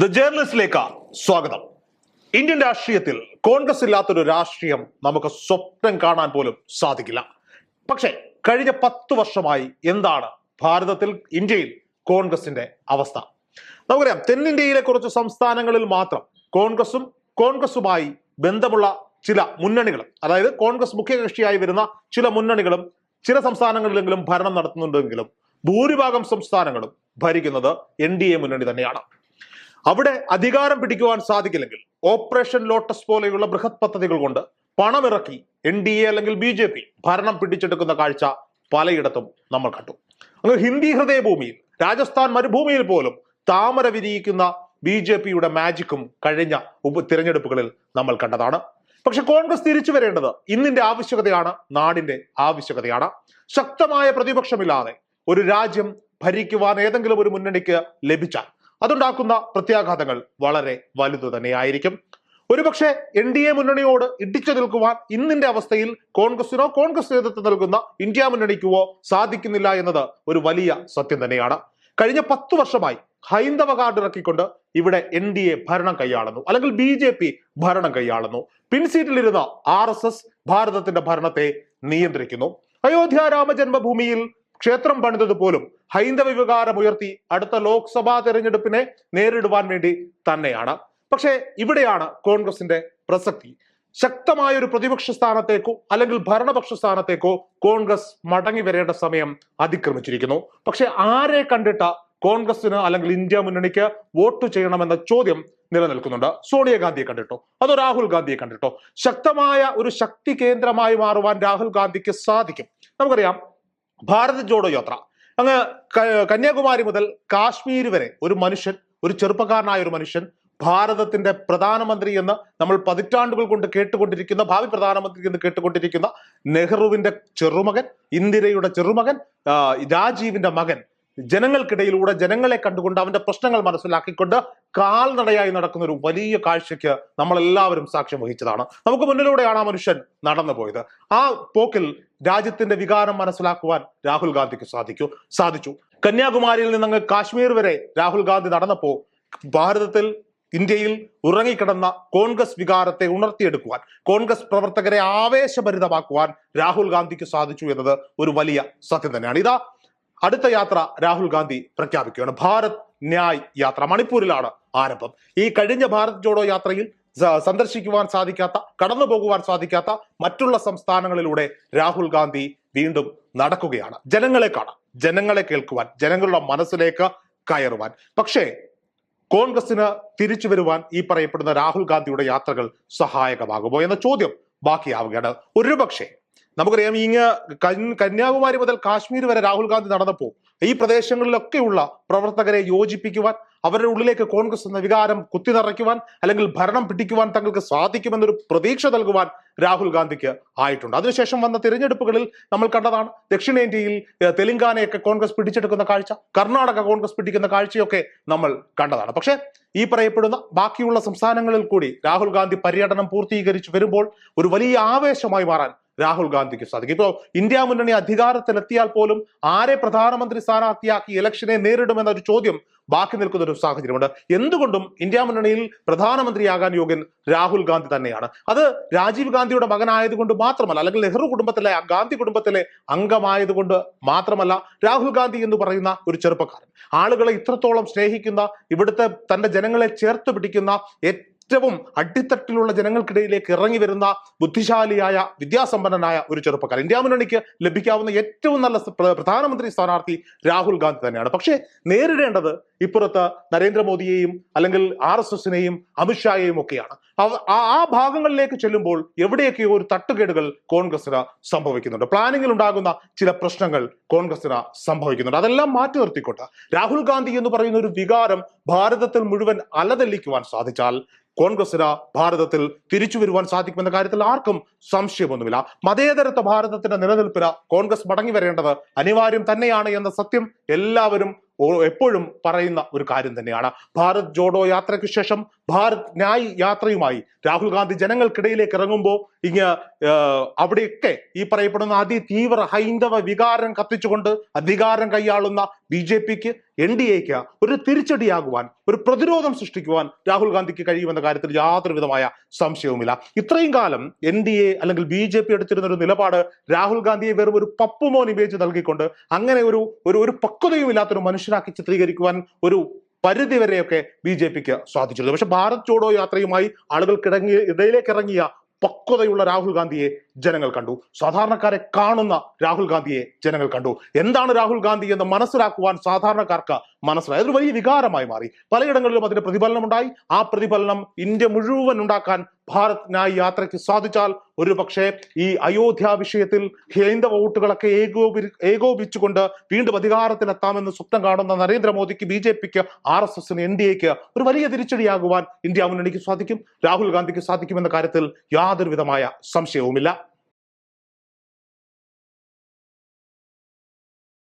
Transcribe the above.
The ജേർണലിസ്റ്റിലേക്ക് സ്വാഗതം. Indian രാഷ്ട്രീയത്തിൽ കോൺഗ്രസ് ഇല്ലാത്തൊരു രാഷ്ട്രീയം നമുക്ക് സ്വപ്നം കാണാൻ പോലും സാധിക്കില്ല. പക്ഷേ കഴിഞ്ഞ പത്ത് വർഷമായി എന്താണ് ഭാരതത്തിൽ ഇന്ത്യയിൽ കോൺഗ്രസിന്റെ അവസ്ഥ? നമുക്കറിയാം തെന്നിന്ത്യയിലെ കുറച്ച് സംസ്ഥാനങ്ങളിൽ മാത്രം കോൺഗ്രസും കോൺഗ്രസുമായി ബന്ധമുള്ള ചില മുന്നണികളും അതായത് കോൺഗ്രസ് മുഖ്യകക്ഷിയായി വരുന്ന ചില മുന്നണികളും ചില സംസ്ഥാനങ്ങളിലെങ്കിലും ഭരണം നടത്തുന്നുണ്ടെങ്കിലും ഭൂരിഭാഗം സംസ്ഥാനങ്ങളും ഭരിക്കുന്നത് എൻ ഡി എ മുന്നണി തന്നെയാണ്. അവിടെ അധികാരം പിടിക്കുവാൻ സാധിക്കില്ലെങ്കിൽ ഓപ്പറേഷൻ ലോട്ടസ് പോലെയുള്ള ബൃഹത് പദ്ധതികൾ കൊണ്ട് പണമിറക്കി എൻ ഡി എ അല്ലെങ്കിൽ ബി ജെ പി ഭരണം പിടിച്ചെടുക്കുന്ന കാഴ്ച പലയിടത്തും നമ്മൾ കണ്ടു. അങ്ങ് ഹിന്ദി ഹൃദയഭൂമിയിൽ രാജസ്ഥാൻ മരുഭൂമിയിൽ പോലും താമര വിരിയിക്കുന്ന ബി ജെ പിയുടെ മാജിക്കും കഴിഞ്ഞ ഉപ തിരഞ്ഞെടുപ്പുകളിൽ നമ്മൾ കണ്ടതാണ്. പക്ഷെ കോൺഗ്രസ് തിരിച്ചു വരേണ്ടത് ഇന്നിന്റെ ആവശ്യകതയാണ് നാടിന്റെ ആവശ്യകതയാണ്. ശക്തമായ പ്രതിപക്ഷമില്ലാതെ ഒരു രാജ്യം ഭരിക്കുവാൻ ഏതെങ്കിലും ഒരു മുന്നണിക്ക് ലഭിച്ചാൽ അതുണ്ടാക്കുന്ന പ്രത്യാഘാതങ്ങൾ വളരെ വലുത് തന്നെയായിരിക്കും. ഒരുപക്ഷെ എൻ ഡി എ മുന്നണിയോട് ഇടിച്ചു നിൽക്കുവാൻ ഇന്നിന്റെ അവസ്ഥയിൽ കോൺഗ്രസിനോ കോൺഗ്രസ് നേതൃത്വം നൽകുന്ന ഇന്ത്യ മുന്നണിക്കുവോ സാധിക്കുന്നില്ല എന്നത് ഒരു വലിയ സത്യം തന്നെയാണ്. കഴിഞ്ഞ പത്തു വർഷമായി ഹൈന്ദവ കാർഡ് ഇറക്കിക്കൊണ്ട് ഇവിടെ എൻ ഡി എ ഭരണം കൈയാളുന്നു. അല്ലെങ്കിൽ ബി ജെ പി ഭരണം കൈയാളുന്നു. പിൻസീറ്റിലിരുന്ന ആർ എസ് എസ് ഭാരതത്തിന്റെ ഭരണത്തെ നിയന്ത്രിക്കുന്നു. അയോധ്യ രാമജന്മഭൂമിയിൽ ക്ഷേത്രം പണിതത് പോലും ഹൈന്ദവ വികാരം ഉയർത്തി അടുത്ത ലോക്സഭാ തെരഞ്ഞെടുപ്പിനെ നേരിടുവാൻ വേണ്ടി തന്നെയാണ്. പക്ഷേ ഇവിടെയാണ് കോൺഗ്രസിന്റെ പ്രസക്തി. ശക്തമായ ഒരു പ്രതിപക്ഷ സ്ഥാനത്തേക്കോ അല്ലെങ്കിൽ ഭരണപക്ഷ സ്ഥാനത്തേക്കോ കോൺഗ്രസ് മടങ്ങി വരേണ്ട സമയം അതിക്രമിച്ചിരിക്കുന്നു. പക്ഷെ ആരെ കണ്ടിട്ട കോൺഗ്രസിന് അല്ലെങ്കിൽ ഇന്ത്യ മുന്നണിക്ക് വോട്ട് ചെയ്യണമെന്ന ചോദ്യം നിലനിൽക്കുന്നുണ്ട്. സോണിയാഗാന്ധിയെ കണ്ടിട്ടോ? അതോ രാഹുൽ ഗാന്ധിയെ കണ്ടിട്ടോ? ശക്തമായ ഒരു ശക്തി കേന്ദ്രമായി മാറുവാൻ രാഹുൽ ഗാന്ധിക്ക് സാധിക്കും. നമുക്കറിയാം ഭാരത് ജോഡോ യാത്ര. അങ്ങ് കന്യാകുമാരി മുതൽ കാശ്മീർ വരെ ഒരു മനുഷ്യൻ ഒരു ചെറുപ്പക്കാരനായ ഒരു മനുഷ്യൻ ഭാരതത്തിന്റെ പ്രധാനമന്ത്രി എന്ന് നമ്മൾ പതിറ്റാണ്ടുകൾ കൊണ്ട് കേട്ടുകൊണ്ടിരിക്കുന്ന ഭാവി പ്രധാനമന്ത്രി എന്ന് കേട്ടുകൊണ്ടിരിക്കുന്ന നെഹ്റുവിന്റെ ചെറുമകൻ ഇന്ദിരയുടെ ചെറുമകൻ രാജീവിന്റെ മകൻ ജനങ്ങൾക്കിടയിലൂടെ ജനങ്ങളെ കണ്ടുകൊണ്ട് അവന്റെ പ്രശ്നങ്ങൾ മനസ്സിലാക്കിക്കൊണ്ട് കാൽനടയായി നടക്കുന്ന ഒരു വലിയ കാഴ്ചയ്ക്ക് നമ്മളെല്ലാവരും സാക്ഷ്യം വഹിച്ചതാണ്. നമുക്ക് മുന്നിലൂടെയാണ് ആ മനുഷ്യൻ നടന്നു പോയത്. ആ പോക്കിൽ രാജ്യത്തിന്റെ വികാരം മനസ്സിലാക്കുവാൻ രാഹുൽ ഗാന്ധിക്ക് സാധിക്കൂ സാധിച്ചു. കന്യാകുമാരിയിൽ നിന്ന് കാശ്മീർ വരെ രാഹുൽ ഗാന്ധി നടന്നപ്പോ ഭാരതത്തിൽ ഇന്ത്യയിൽ ഉറങ്ങിക്കിടന്ന കോൺഗ്രസ് വികാരത്തെ ഉണർത്തിയെടുക്കുവാൻ കോൺഗ്രസ് പ്രവർത്തകരെ ആവേശഭരിതമാക്കുവാൻ രാഹുൽ ഗാന്ധിക്ക് സാധിച്ചു എന്നത് ഒരു വലിയ സത്യം തന്നെയാണ്. ഇതാ അടുത്ത യാത്ര രാഹുൽ ഗാന്ധി പ്രഖ്യാപിക്കുകയാണ്. ഭാരത് ന്യായ് യാത്ര മണിപ്പൂരിലാണ് ആരംഭം. ഈ കഴിഞ്ഞ ഭാരത് ജോഡോ യാത്രയിൽ സന്ദർശിക്കുവാൻ സാധിക്കാത്ത കടന്നു പോകുവാൻ സാധിക്കാത്ത മറ്റുള്ള സംസ്ഥാനങ്ങളിലൂടെ രാഹുൽ ഗാന്ധി വീണ്ടും നടക്കുകയാണ്. ജനങ്ങളെ കാണാൻ ജനങ്ങളെ കേൾക്കുവാൻ ജനങ്ങളുടെ മനസ്സിലേക്ക് കയറുവാൻ. പക്ഷേ കോൺഗ്രസിന് തിരിച്ചു വരുവാൻ ഈ പറയപ്പെടുന്ന രാഹുൽ ഗാന്ധിയുടെ യാത്രകൾ സഹായകമാകുമോ എന്ന ചോദ്യം ബാക്കിയാവുകയാണ്. ഒരുപക്ഷെ നമുക്കറിയാം ഇങ്ങ് കന്യാകുമാരി മുതൽ കാശ്മീർ വരെ രാഹുൽ ഗാന്ധി നടന്നപ്പോ ഈ പ്രദേശങ്ങളിലൊക്കെയുള്ള പ്രവർത്തകരെ യോജിപ്പിക്കുവാൻ അവരുടെ ഉള്ളിലേക്ക് കോൺഗ്രസ് എന്ന വികാരം കുത്തി നിറയ്ക്കുവാൻ അല്ലെങ്കിൽ ഭരണം പിടിക്കുവാൻ തങ്ങൾക്ക് സാധിക്കുമെന്നൊരു പ്രതീക്ഷ നൽകുവാൻ രാഹുൽ ഗാന്ധിക്ക് ആയിട്ടുണ്ട്. അതിനുശേഷം വന്ന തിരഞ്ഞെടുപ്പുകളിൽ നമ്മൾ കണ്ടതാണ് ദക്ഷിണേന്ത്യയിൽ തെലങ്കാനയൊക്കെ കോൺഗ്രസ് പിടിച്ചെടുക്കുന്ന കാഴ്ച കർണാടക കോൺഗ്രസ് പിടിക്കുന്ന കാഴ്ചയൊക്കെ നമ്മൾ കണ്ടതാണ്. പക്ഷേ ഈ പറയപ്പെടുന്ന ബാക്കിയുള്ള സംസ്ഥാനങ്ങളിൽ കൂടി രാഹുൽ ഗാന്ധി പര്യടനം പൂർത്തീകരിച്ചു വരുമ്പോൾ ഒരു വലിയ ആവേശമായി മാറാൻ രാഹുൽ ഗാന്ധിക്ക് സാധിക്കും. ഇപ്പോൾ ഇന്ത്യ മുന്നണി അധികാരത്തിലെത്തിയാൽ പോലും ആരെ പ്രധാനമന്ത്രി സ്ഥാനാർത്ഥിയാക്കി ഇലക്ഷനെ നേരിടുമെന്നൊരു ചോദ്യം ബാക്കി നിൽക്കുന്ന ഒരു സാഹചര്യമുണ്ട്. എന്തുകൊണ്ടും ഇന്ത്യ മുന്നണിയിൽ പ്രധാനമന്ത്രിയാകാൻ യോഗ്യൻ രാഹുൽ ഗാന്ധി തന്നെയാണ്. അത് രാജീവ് ഗാന്ധിയുടെ മകനായതുകൊണ്ട് മാത്രമല്ല അല്ലെങ്കിൽ നെഹ്റു കുടുംബത്തിലെ ഗാന്ധി കുടുംബത്തിലെ അംഗമായതുകൊണ്ട് മാത്രമല്ല രാഹുൽ ഗാന്ധി എന്ന് പറയുന്ന ഒരു ചെറുപ്പക്കാരൻ. ആളുകളെ ഇത്രത്തോളം സ്നേഹിക്കുന്ന ഇവിടുത്തെ തന്റെ ജനങ്ങളെ ചേർത്ത് പിടിക്കുന്ന ഏറ്റവും അടിത്തട്ടിലുള്ള ജനങ്ങൾക്കിടയിലേക്ക് ഇറങ്ങി വരുന്ന ബുദ്ധിശാലിയായ വിദ്യാസമ്പന്നനായ ഒരു ചെറുപ്പക്കാരൻ. ഇന്ത്യ മുന്നണിക്ക് ലഭിക്കാവുന്ന ഏറ്റവും നല്ല പ്രധാനമന്ത്രി സ്ഥാനാർത്ഥി രാഹുൽ ഗാന്ധി തന്നെയാണ്. പക്ഷേ നേരിടേണ്ടത് ഇപ്പുറത്ത് നരേന്ദ്രമോദിയെയും അല്ലെങ്കിൽ ആർ എസ് എസിനെയും അമിത്ഷായെയും ഒക്കെയാണ്. ആ ഭാഗങ്ങളിലേക്ക് ചെല്ലുമ്പോൾ എവിടെയൊക്കെയോ ഒരു തട്ടുകേടുകൾ കോൺഗ്രസിന് സംഭവിക്കുന്നുണ്ട്? പ്ലാനിങ്ങിൽ ഉണ്ടാകുന്ന ചില പ്രശ്നങ്ങൾ കോൺഗ്രസിന് സംഭവിക്കുന്നുണ്ട്. അതെല്ലാം മാറ്റി നിർത്തിക്കൊണ്ട് രാഹുൽ ഗാന്ധി എന്ന് പറയുന്ന ഒരു വികാരം ഭാരതത്തിൽ മുഴുവൻ അലതല്ലിക്കുവാൻ സാധിച്ചാൽ കോൺഗ്രസിന് ഭാരതത്തിൽ തിരിച്ചു വരുവാൻ സാധിക്കുമെന്ന കാര്യത്തിൽ ആർക്കും സംശയമൊന്നുമില്ല. മതേതരത്വ ഭാരതത്തിന്റെ നിലനിൽപ്പിന് കോൺഗ്രസ് മടങ്ങി വരേണ്ടത് അനിവാര്യം തന്നെയാണ് എന്ന സത്യം എല്ലാവരും എപ്പോഴും പറയുന്ന ഒരു കാര്യം തന്നെയാണ്. ഭാരത് ജോഡോ യാത്രയ്ക്ക് ശേഷം ഭാരത് ന്യായ് യാത്രയുമായി രാഹുൽ ഗാന്ധി ജനങ്ങൾക്കിടയിലേക്ക് ഇറങ്ങുമ്പോൾ ഇങ്ങ് അവിടെയൊക്കെ ഈ പറയപ്പെടുന്ന അതിതീവ്ര ഹൈന്ദവ വികാരം കത്തിച്ചുകൊണ്ട് അധികാരം കൈയാളുന്ന ബി ജെ പിക്ക് എൻ ഡി എക്ക് ഒരു തിരിച്ചടിയാകുവാൻ ഒരു പ്രതിരോധം സൃഷ്ടിക്കുവാൻ രാഹുൽ ഗാന്ധിക്ക് കഴിയുമെന്ന കാര്യത്തിൽ യാതൊരു വിധമായ സംശയവുമില്ല. ഇത്രയും കാലം എൻ ഡി എ അല്ലെങ്കിൽ ബി ജെ പി എടുത്തിരുന്ന ഒരു നിലപാട് രാഹുൽ ഗാന്ധിയെ വെറും ഒരു പപ്പുമോൻ ഇമേജ് നൽകിക്കൊണ്ട് അങ്ങനെ ഒരു ഒരു ഒരു പക്വതയും ഇല്ലാത്തൊരു മനുഷ്യനാക്കി ചിത്രീകരിക്കുവാൻ ഒരു പരിധി വരെയൊക്കെ ബി ജെ പിക്ക് സാധിച്ചിരുന്നു. പക്ഷെ ഭാരത് ജോഡോ യാത്രയുമായി ആളുകൾക്കിടങ്ങി ഇടയിലേക്ക് ഇറങ്ങിയ പക്വതയുള്ള രാഹുൽ ഗാന്ധിയെ ജനങ്ങൾ കണ്ടു. സാധാരണക്കാരെ കാണുന്ന രാഹുൽ ഗാന്ധിയെ ജനങ്ങൾ കണ്ടു. എന്താണ് രാഹുൽ ഗാന്ധി എന്ന് മനസ്സിലാക്കുവാൻ സാധാരണക്കാർക്ക് മനസ്സിലായി. അതൊരു വലിയ വികാരമായി മാറി. പലയിടങ്ങളിലും അതിന്റെ പ്രതിഫലനം ഉണ്ടായി ആ പ്രതിഫലനം ഇന്ത്യ മുഴുവൻ ഉണ്ടാക്കാൻ ഭാരത് നായി യാത്രയ്ക്ക് സാധിച്ചാൽ ഒരു പക്ഷേ ഈ അയോധ്യ വിഷയത്തിൽ ഹൈന്ദവ വോട്ടുകളൊക്കെ ഏകോപി ഏകോപിച്ചുകൊണ്ട് വീണ്ടും അധികാരത്തിലെത്താമെന്ന് സ്വപ്നം കാണുന്ന നരേന്ദ്രമോദിക്ക് ബി ജെ പിക്ക് ആർ എസ് എസിന് എൻ ഡി എക്ക് ഒരു വലിയ തിരിച്ചടിയാകുവാൻ ഇന്ത്യ മുന്നണിക്ക് സാധിക്കും. രാഹുൽ ഗാന്ധിക്ക് സാധിക്കുമെന്ന കാര്യത്തിൽ യാതൊരുവിധമായ സംശയവുമില്ല.